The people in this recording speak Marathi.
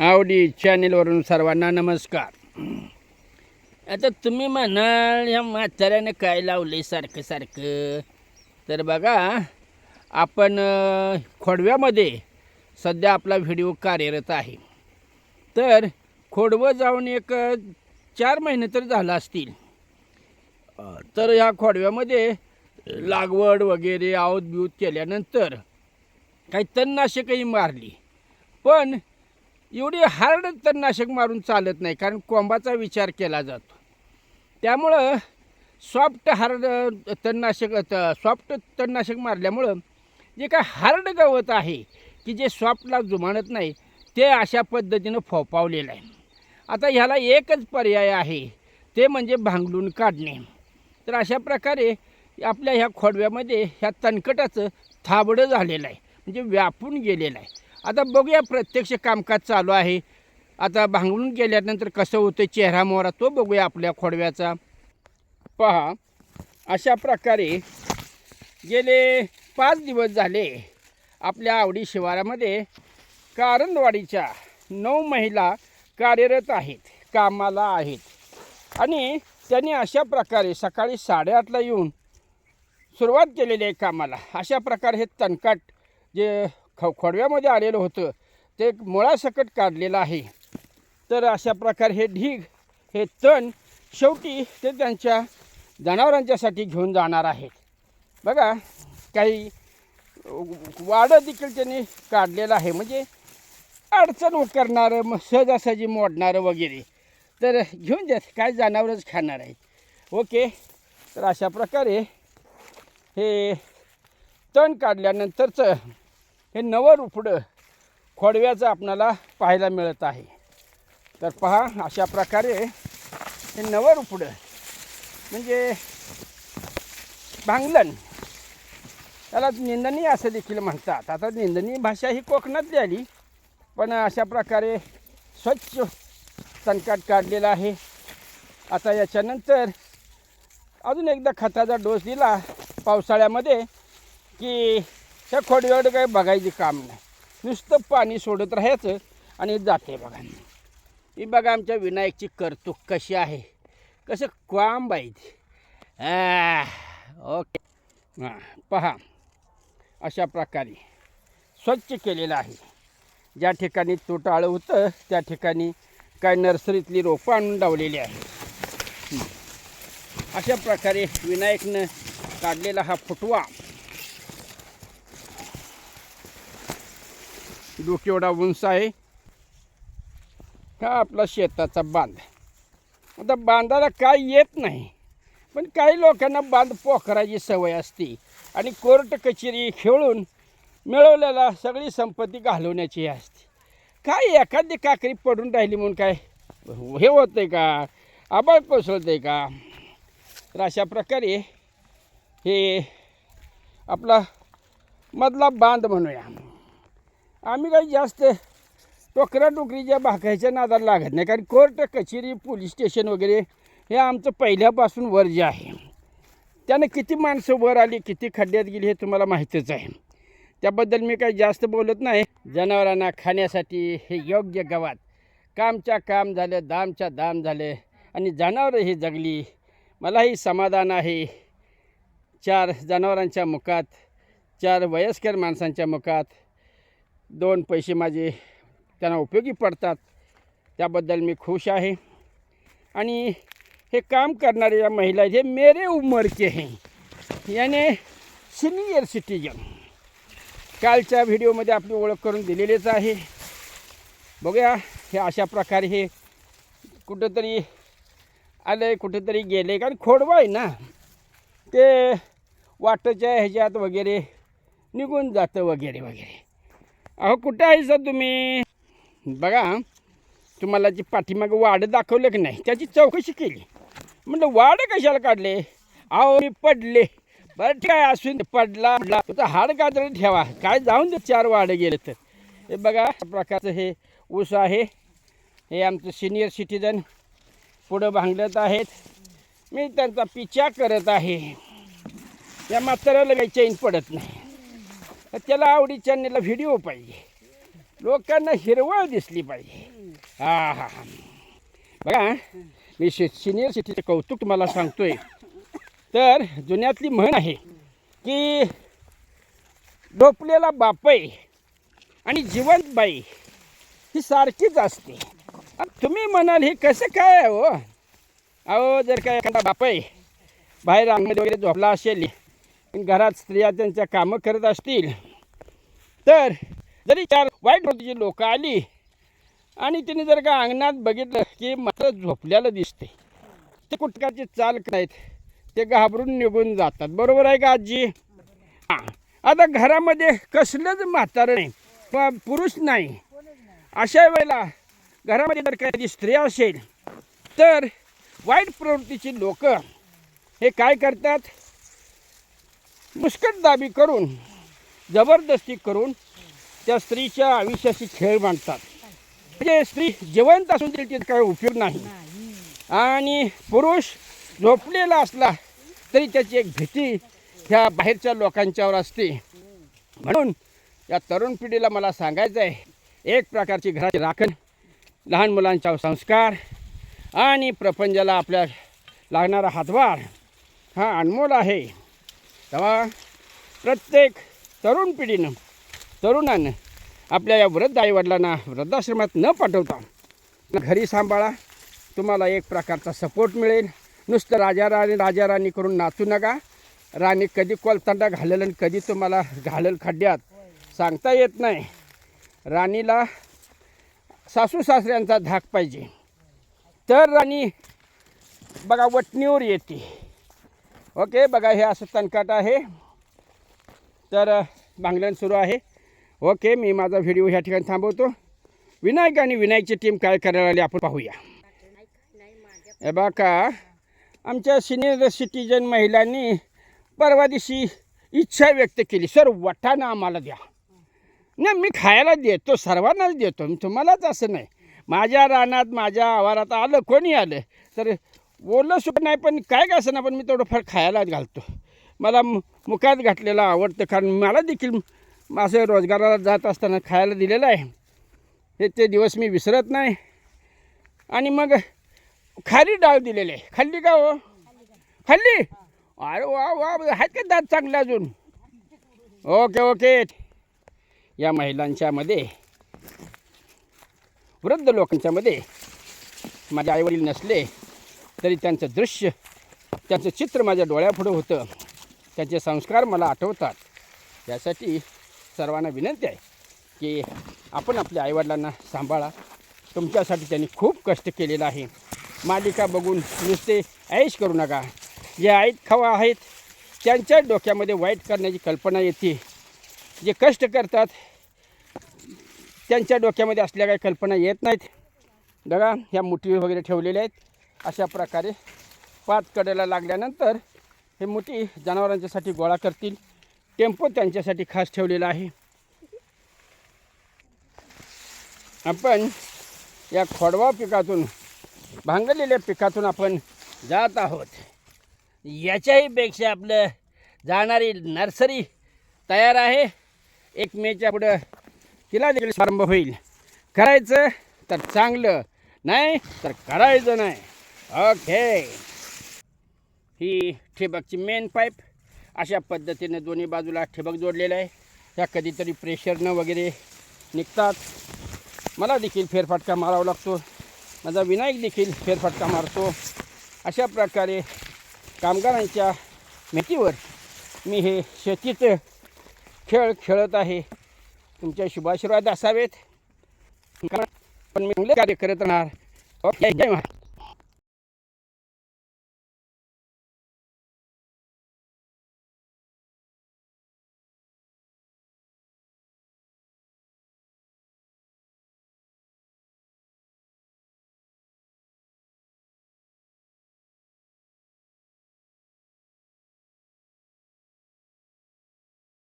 आवडी चॅनेलवरून सर्वांना नमस्कार. आता तुम्ही म्हणाल या म्हाताऱ्यानं काय लावले सारखं सारखं? तर बघा आपण खोडव्यामध्ये सध्या आपला व्हिडिओ कार्यरत आहे. तर खोडवं जाऊन एक चार महिने तर झालं असतील. तर ह्या खोडव्यामध्ये लागवड वगैरे आवत बिवत केल्यानंतर काही तणनाशकही मारली. पण एवढी हार्ड तणनाशक मारून चालत नाही कारण कोंबाचा विचार केला जातो. त्यामुळं सॉफ्ट हार्ड तणनाशक सॉफ्ट तणनाशक मारल्यामुळं जे काय हार्ड गवत आहे की जे सॉफ्टला जुमानत नाही ते अशा पद्धतीनं फोपावलेलं आहे. आता ह्याला एकच पर्याय आहे ते म्हणजे भांगलून काढणे. तर अशा प्रकारे आपल्या ह्या खोडव्यामध्ये ह्या तणकटाचं थाबडं झालेलं आहे म्हणजे व्यापून गेलेलं आहे. आता बघूया प्रत्यक्ष कामकाज चालू आहे. आता भांगून गेल्यानंतर कसं होतं चेहरा मोहरा तो बघूया आपल्या खोडव्याचा. पहा अशा प्रकारे गेले पाच दिवस झाले आपल्या आवडी शिवारामध्ये कारंदवाडीच्या नऊ महिला कार्यरत आहेत कामाला आहेत. आणि त्यांनी अशा प्रकारे सकाळी साडेआठला येऊन सुरुवात केलेली आहे कामाला. अशा प्रकारे हे तणकाट जे ख खोडव्यामध्ये आलेलं होतं. ते एक मुळासकट काढलेलं आहे. तर अशा प्रकारे हे ढीग हे तण शेवटी ते त्यांच्या जनावरांच्यासाठी घेऊन जाणार आहेत बघा काही वाडं देखील त्यांनी काढलेलं आहे. म्हणजे अडचण करणारं मग सहजासहजी मोडणारं वगैरे. तर घेऊन द्या काय जनावरच खाणार आहेत. ओके? तर अशा प्रकारे हे तण काढल्यानंतरचं हे नवं रुपडं खोडव्याचं आपणाला पाहायला मिळत आहे. तर पहा अशा प्रकारे हे नवं रुपडं म्हणजे भांगलन त्याला निंदनी असं देखील म्हणतात. आता निंदनी भाषा ही कोकणातली आली पण अशा प्रकारे स्वच्छ तणकाट काढलेला आहे. आता याच्यानंतर अजून एकदा खताचा डोस दिला पावसाळ्यामध्ये की ह्या खोडव्याकडे काही बघायचे काम नाही. नुसतं पाणी सोडत राहायचं आणि जाते बघा. ही बघा आमच्या विनायकची कर्तुक कशी आहे. कसं काम आहे ओके. हां पहा. अशा प्रकारे स्वच्छ केलेलं आहे. ज्या ठिकाणी तुटाळं होतं त्या ठिकाणी काय नर्सरीतली रोपं आणून लावलेली आहे अशा प्रकारे विनायकनं काढलेला हा फुटवा डोकेवढा उंच आहे. हा आपला शेताचा बांध? आता बांधाला काय येत नाही. पण काही लोकांना बांध पोखराची सवय असते. आणि कोर्ट कचेरी खेळून मिळवलेला सगळी संपत्ती घालवण्याची असते. काय एखादी काकरी पडून राहिली म्हणून काय? हे होतंय का? आबाळ कोसळतंय का? तर अशा प्रकारे हे आपला मधला बांध म्हणूया. आम्ही काही जास्त टोकरा टोकरीच्या भाकायच्या नादाला लागत नाही. कारण कोर्ट कचेरी पोलीस स्टेशन वगैरे हे आमचं पहिल्यापासून वर जे आहे. त्यानं किती माणसं वर आली किती खड्ड्यात गेली हे तुम्हाला माहीतच आहे. त्याबद्दल मी काही जास्त बोलत नाही. जनावरांना खाण्यासाठी हे योग्य गवात कामच्या काम झालं दामच्या दाम झालं आणि जनावरं ही जगली. मलाही समाधान आहे. चार जनावरांच्या मुखात चार वयस्कर माणसांच्या मुखात दोन पैसे माझे त्यांना उपयोगी पडतात. त्याबद्दल मी खुश आहे. आणि हे काम करणारे या महिला हे मेरे उमर के हैं. याने सिनियर सिटीजन कालच्या व्हिडिओमध्ये आपली ओळख करून दिलेलीच आहे. बघूया हे अशा प्रकारे हे कुठंतरी आलं आहे कुठंतरी गेले कारण खोडवा आहे ना. ते वाटच्या ह्याच्यात वगैरे निघून जातं वगैरे वगैरे. अहो कुठं आहे सर तुम्ही? बघा तुम्हाला जी पाठीमागं वाढ दाखवलं की नाही त्याची चौकशी केली. म्हटलं वाढ कशाला काढले? अहो मी पडले. बरं काय असून पडला पडला. तुझं हाड कातरी ठेवा. काय जाऊन दे चार वाढ गेले तर. हे बघा प्रकारचं हे ऊस आहे. हे आमचं सिनियर सिटीजन पुढं भांगलत आहेत. मी त्यांचा पिछा करत आहे. या म्हाताऱ्याला काही चैन पडत नाही. तर त्याला आवडीच्या व्हिडिओ पाहिजे. लोकांना हिरवळ दिसली पाहिजे. हा हा हा. बघा मी शि सिनियर सिटीचं कौतुक तुम्हाला सांगतोय. तर जुन्यातली म्हण आहे की डोपलेला बापई आणि जिवंत बाई ही सारखीच असते. तुम्ही म्हणाल हे कसं काय हो? अहो जर काय एखादा बापई बाहेर अंगणात वगैरे झोपला असेल घरात स्त्रिया त्यांच्या कामं करत असतील. तर जरी चार वाईट प्रतीची लोकं आली आणि तिने जर का अंगणात बघितलं की मात्र झोपल्याला दिसते. ते कुटकाची चाल नाहीत ते घाबरून निघून जातात. बरोबर आहे का आजी? हां. आता घरामध्ये कसलंच म्हातारं नाही पुरुष नाही. अशा वेळेला घरामध्ये जर काही स्त्री असेल तर वाईट प्रवृत्तीची लोक हे काय करतात? मुस्कटदाबी करून जबरदस्ती करून त्या स्त्रीच्या आयुष्याशी खेळ मांडतात. म्हणजे स्त्री जिवंत असून तरी तिचा काही उपयोग नाही. आणि पुरुष झोपलेला असला तरी त्याची एक भीती ह्या बाहेरच्या लोकांच्यावर असते. म्हणून या तरुण पिढीला मला सांगायचं आहे एक प्रकारची घराची राखण लहान मुलांच्या संस्कार आणि प्रपंचाला आपल्या लागणारा हातभार हा अनमोल आहे. तेव्हा प्रत्येक तरुण पिढीनं तरुणानं आपल्या या वृद्ध आईवडिलांना वृद्धाश्रमात न पाठवता घरी सांभाळा. तुम्हाला एक प्रकारचा सपोर्ट मिळेल. नुसतं राजा राणी राजा राणी करून नाचू नका. राणी कधी कोलतांडा घालेल आणि कधी तुम्हाला घालेल खड्ड्यात सांगता येत नाही. राणीला सासू सासऱ्यांचा धाक पाहिजे. तर राणी बघा वटणीवर येते. ओके बघा हे असं तणकाट आहे. तर बांगल्यान भांगलन सुरू आहे. ओके मी माझा व्हिडिओ ह्या ठिकाणी थांबवतो. विनायक आणि विनायकची टीम काय करायला आली आपण पाहूया. हे बघा आमच्या सिनियर सिटीजन महिलांनी परवा दिवशी इच्छा व्यक्त केली. सर वटाणा आम्हाला द्या. नाही मी खायला देतो सर्वांनाच देतो. मी तुम्हालाच असं नाही. माझ्या रानात माझ्या आवारात आलं कोणी आलं? तर बोललं सुद्धा नाही पण काय काय असं ना पण मी थोडंफार खायलाच घालतो. मला मु मुखात घातलेलं आवडतं कारण मला देखील माझं रोजगाराला जात असताना खायला दिलेलं आहे. हे ते दिवस मी विसरत नाही. आणि मग खारी डाळ दिलेली आहे. खाल्ली का हो? खाल्ली? अरे वा वा आहेत का दात चांगले अजून? Okay okay. या महिलांच्यामध्ये वृद्ध लोकांच्यामध्ये माझे आईवडील नसले तरी त्यांचं दृश्य त्यांचं चित्र माझ्या डोळ्यापुढं होतं. त्यांचे संस्कार मला आठवतात. यासाठी सर्वांना विनंती आहे की आपण आपल्या आईवडिलांना सांभाळा. तुमच्यासाठी त्यांनी खूप कष्ट केलेलं आहे. मालिका बघून नुसते ऐश करू नका. जे आईत खावा आहेत त्यांच्या डोक्यामध्ये वाईट करण्याची कल्पना येते. जे कष्ट करतात त्यांच्या डोक्यामध्ये असल्या काही कल्पना येत नाहीत. बघा ह्या मुठी वगैरे ठेवलेल्या आहेत. अशा प्रकारे पाच कडेला लागल्यानंतर हे मोठी जनावरांच्यासाठी गोळा करतील. टेम्पो त्यांच्यासाठी खास ठेवलेला आहे. आपण या खोडवा पिकातून भांगलेल्या पिकातून आपण जात आहोत. याच्याहीपेक्षा आपलं जाणारी नर्सरी तयार आहे. एक मेच्या पुढं तिला देखील प्रारंभ होईल. करायचं तर चांगलं नाही तर करायचं नाही. ओके ही ठिबकची मेन पाईप अशा पद्धतीने दोन्ही बाजूला ठिबक जोडलेलं आहे. ह्या कधीतरी प्रेशरनं वगैरे निघतात. मला देखील फेरफटका मारावा लागतो. माझा विनायक देखील फेरफटका मारतो. अशा प्रकारे कामगारांच्या मेहतीवर मी हे शेतीचं खेळ खेळत आहे. तुमच्या शुभाशीर्वाद असावेत. पण मी चांगले कार्य करत राहणार. ओके